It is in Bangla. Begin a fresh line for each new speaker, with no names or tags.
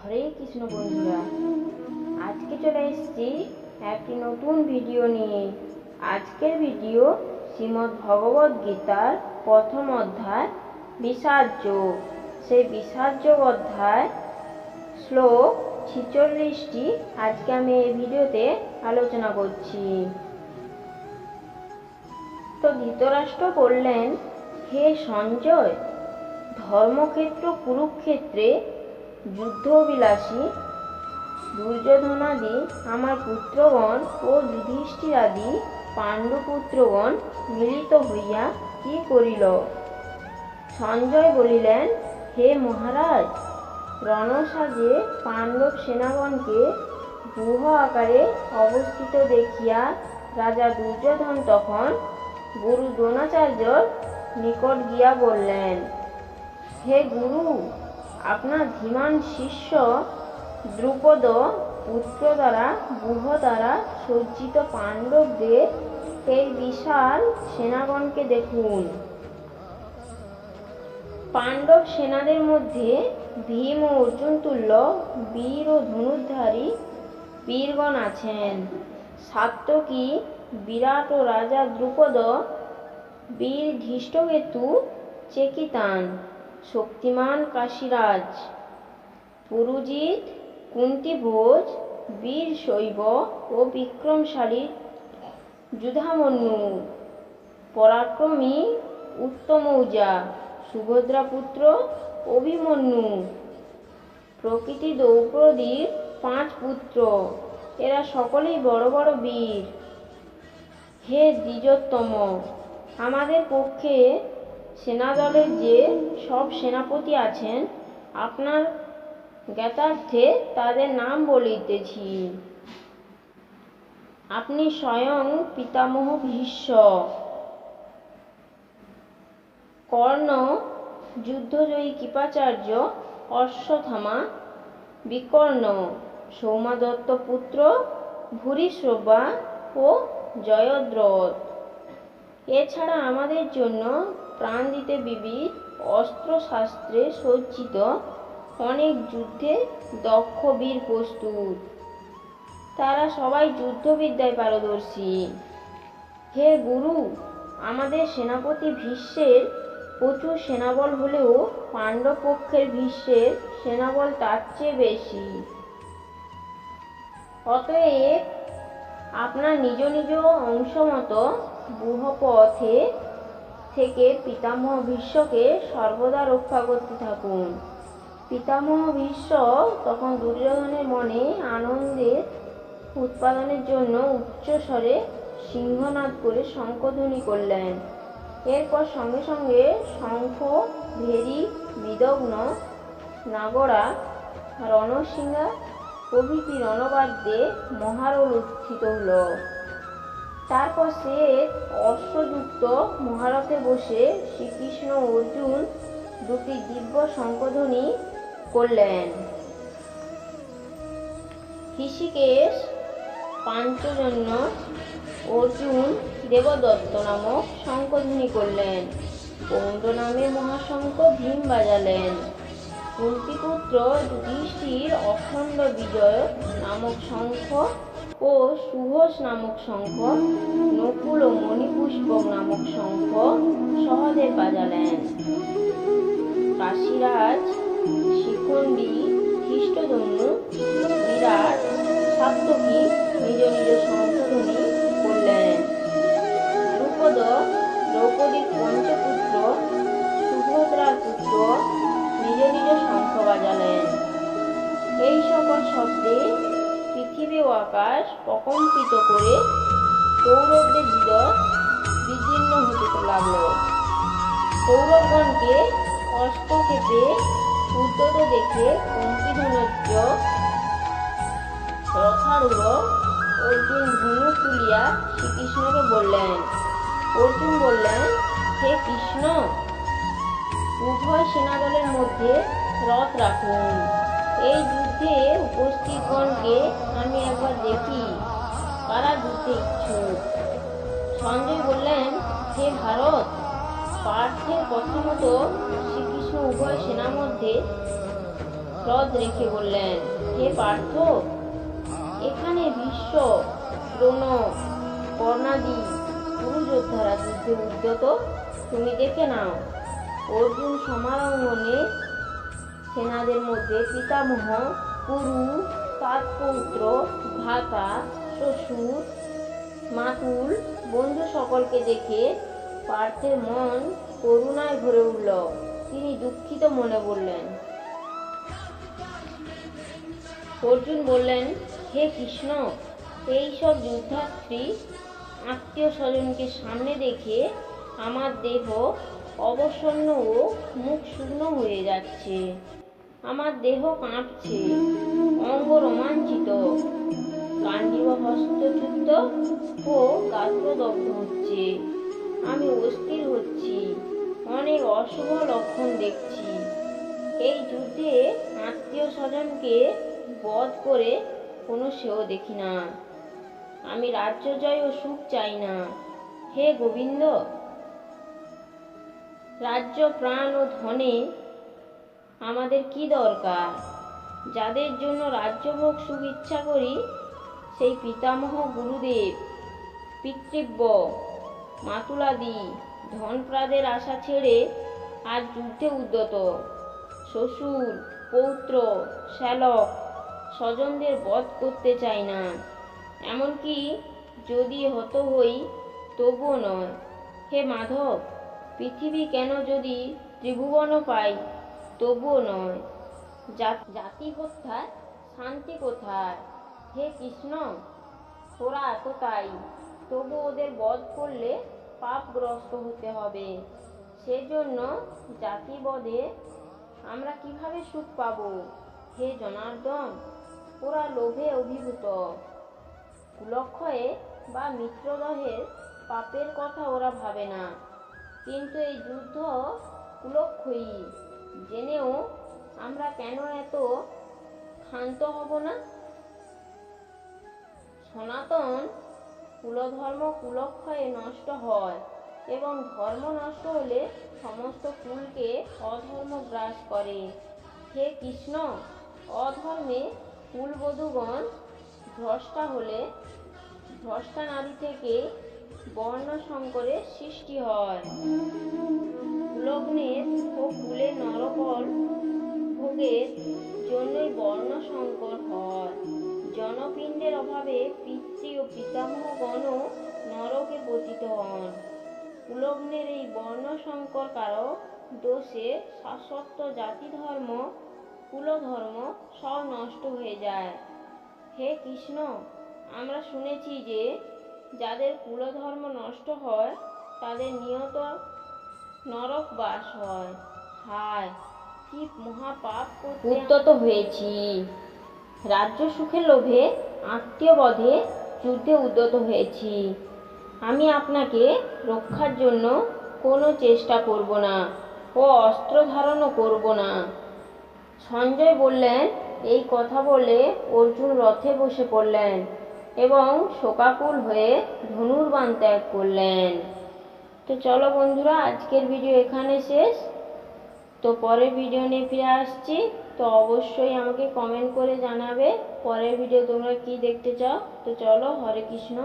হরে কৃষ্ণ বন্ধুরা, আজকে চলে এসেছি একটি নতুন ভিডিও নিয়ে। আজকের ভিডিও শ্রীমদ্ ভগবদ গীতার প্রথম অধ্যায়, বিষাজ্য। সেই বিষাজ্য অধ্যায় শ্লোক ছিচল্লিশটি আজকে আমি এই ভিডিওতে আলোচনা করছি। তো ধৃতরাষ্ট্র বললেন, হে সঞ্জয়, ধর্মক্ষেত্র, কুরুক্ষেত্রে যুদ্ধবিলাসী, দুর্যোধনাদি, আমার পুত্রগণ ও যুধিষ্ঠিরাদি, পাণ্ডুপুত্রগণ মিলিত হইয়া কি করিল? সঞ্জয় বলিলেন, হে মহারাজ রণসাজে পাণ্ডব সেনাগণকে গুহ আকারে অবস্থিত দেখিয়া রাজা দুর্যোধন তখন গুরু দ্রোণাচার্যর নিকট গিয়া বললেন, হে গুরু আপনার ধীমান শিষ্য দ্রুপদ পুত্র দ্বারা গুহ দ্বারা সজ্জিত পাণ্ডবদের এই বিশাল সেনাগণকে দেখুন। পাণ্ডব সেনাদের মধ্যে ভীম ও অর্জুন তুল্য, বীর ও ধনুর্ধারী বীরগণ আছেন। সাত্যকী বিরাট ও রাজা দ্রুপদ বীর ধৃষ্টকেতু চেকিতান। শক্তিমান কাশীরাজ। পুরুজিৎ, কুন্তিভোজ, বীর শৈব ও বিক্রমশালী যুধামন্যু। পরাক্রমী উত্তমৌজা। সুভদ্রাপুত্র অভিমন্যু। প্রকৃতি দ্রৌপদীর পাঁচ পুত্র। এরা সকলেই বড় বড় বীর। হে দ্বিজোত্তম, আমাদের পক্ষে সেনাদলের যে সব সেনাপতি আছেন, আপনার জ্ঞাতার্থে তাদের নাম বলিতেছি। আপনি স্বয়ং পিতামহ ভীষ্ম। কর্ণ, যুদ্ধজয়ী কৃপাচার্য অশ্বথামা বিকর্ণ, সৌমাদত্ত পুত্র ভূরিশ্রবা ও জয়দ্রথ। এছাড়া আমাদের জন্য প্রাণ দিতে বিবিধ অস্ত্রশাস্ত্রে সজ্জিত অনেক যুদ্ধে দক্ষ বীর প্রস্তুত। তারা সবাই যুদ্ধবিদ্যায় পারদর্শী। হে গুরু, আমাদের সেনাপতি ভীষ্মের প্রচুর সেনাবল হলেও পাণ্ডব পক্ষের ভীষ্মের সেনাবল তার চেয়ে বেশি। অতএব আপনার নিজ নিজ অংশ মতো গুহপথে থেকে পিতামহ ভীষ্মকে সর্বদা রক্ষা করতে থাকুন। পিতামহ ভীষ্ম তখন দুর্যোধনের মনে আনন্দের উৎপাদনের জন্য উচ্চস্বরে সিংহনাদ করে শঙ্খধ্বনি করলেন। এরপর সঙ্গে সঙ্গে শঙ্খ, ভেরি, বিদগ্ন, নাগরা, রণসিংহা প্রভৃতি রণবাদ্যে মহারল উত্থিত হল। তারপর সে অশ্বযুক্ত মহারথে বসে শ্রীকৃষ্ণ অর্জুন দুটি দিব্য শঙ্খধ্বনি করলেন। ঋষিকেশ পাঞ্চজন্য অর্জুন দেবদত্ত নামক শঙ্খধ্বনি করলেন। পৌণ্ড নামে মহাশঙ্খ ভীম বাজালেন। কুন্তিপুত্র যুধিষ্ঠির অখণ্ড বিজয় নামক শঙ্খ ও সুঘোষ নামক শঙ্খ, নকুল ও মণিপুষ্পক নামক শঙ্খ সহদেব বাজালেন। কাশিরাজ, শিখণ্ডী খ্রিস্টধনু বিরাট সাপ্তকী নিজ নিজ শঙ্খধ্বনি করলেন। দ্রুপদ দ্রৌপদীর পঞ্চপুত্র কৌরবগণকে অস্ত্রক্ষেপে উদ্যত দেখে কুন্তিধনুর্য রথারূঢ় অর্জুন ধনু তুলিয়া শ্রীকৃষ্ণকে বললেন, অর্জুন বললেন, হে কৃষ্ণ, উভয় সেনাদলের মধ্যে রথ রাখুন। এই যুদ্ধে উপস্থিতগণকে আমি একবার দেখি, কারা যুদ্ধে ইচ্ছুক। সঞ্জয় বললেন, হে ভারত পার্থের প্রথমত শ্রীকৃষ্ণ উভয় সেনার মধ্যে হ্রদ রেখে বললেন, হে পার্থ, এখানে বিশ্ব, দ্রোণ, কর্ণাদি কুরু যোদ্ধারা যুদ্ধে উদ্যত, তুমি দেখে নাও, অর্জুন সমারঙ্গনে সেনাদের মধ্যে পিতামহ কুরু তার পৌত্র ভ্রাতা শ্বশুর, মাতুল, বন্ধু সকলকে দেখে পার্থের মন করুণায় ভরে উঠল। তিনি দুঃখিত মনে বললেন। অর্জুন বললেন, হে কৃষ্ণ, এই সব যুদ্ধার্থী আত্মীয় স্বজনকে সামনে দেখে আমার দেহ অবসন্ন ও মুখ শুকনো হয়ে যাচ্ছে। আমার দেহ কাঁপছে, অঙ্গ রোমাঞ্চিত। কাণ্ডিব হস্তযুক্ত ও গাত্রদগ্ধ হচ্ছে। আমি অস্থির হচ্ছি। অনেক অশুভ লক্ষণ দেখছি। এই যুদ্ধে আত্মীয় স্বজনকে বধ করে কোনো সেও দেখি না। আমি রাজ্য জয় ও সুখ চাই না। হে গোবিন্দ! রাজ্য প্রাণ ও ধনে আমাদের কি দরকার? যাদের জন্য রাজ্যভোগ সুখ ইচ্ছা করি, সেই পিতামহ গুরুদেব, পিতৃব্য মাতুলাদি, ধনপ্রাদের আশা ছেড়ে আজ যুদ্ধে উদ্যত। শ্বশুর, পৌত্র, শ্যালক স্বজনদের বধ করতে চাই না। এমনকি যদি হত হই, তবুও নয়। হে মাধব, পৃথিবী কেন যদি ত্রিভুবনও পাই, তবুও নয়। জাতি কোথায়, শান্তি কোথায়। হে কৃষ্ণ ওরা এত তাই তবু ওদের বধ করলে পাপগ্রস্ত হতে হবে। সেজন্য জাতিবধে আমরা কীভাবে সুখ পাবো? হে জনার্দন, ওরা লোভে অভিভূত। কুলক্ষয়ে বা মিত্রদহের পাপের কথা ওরা ভাবে না। কিন্তু এই যুদ্ধ কুলক্ষয়ী জেনেও আমরা কেন এত ক্ষান্ত হব না? সনাতন কুলধর্ম কুলক্ষয়ে নষ্ট হয় এবং ধর্ম নষ্ট হলে সমস্ত কুলকে অধর্ম গ্রাস করে। হে কৃষ্ণ, অধর্মে কুলবধূগণ ভ্রষ্টা হলে ভ্রষ্টা নারী থেকে বর্ণ সংকরের সৃষ্টি হয়। লগ্নের ও কুলের নরকল ভোগের জন্যই বর্ণ সংকর হয়। জনপিণ্ডের অভাবে ও পিতামহগণও নরকে পতিত হন। কুলগ্নের এই বর্ণ সংকর কারক দোষে শাশ্বত জাতি ধর্ম কুলধর্ম সব নষ্ট হয়ে যায়। হে কৃষ্ণ আমরা শুনেছি যে যাদের কুলধর্ম নষ্ট হয় তাদের নিয়ত নরক বাস হয়। হায় কি মহাপাপ উদ্যত হয়েছি। রাজ্য সুখের লোভে আত্মীয় বধে যুদ্ধে উদ্যত হয়েছি। আমি আপনাকে রক্ষার জন্য কোনো চেষ্টা করব না ও অস্ত্র ধারণও করব না। সঞ্জয় বললেন, এই কথা বলে অর্জুন রথে বসে পড়লেন এবং শোকাকুল হয়ে ধনুর্বাণ ত্যাগ করলেন। তো চলো বন্ধুরা, আজকের ভিডিও এখানে শেষ। তো পরের ভিডিও নিয়ে ফিরে আসছি। তো অবশ্যই আমাকে কমেন্ট করে জানাবে। পরের ভিডিও তোমরা কি দেখতে চাও? তো চলো, হরে কৃষ্ণ।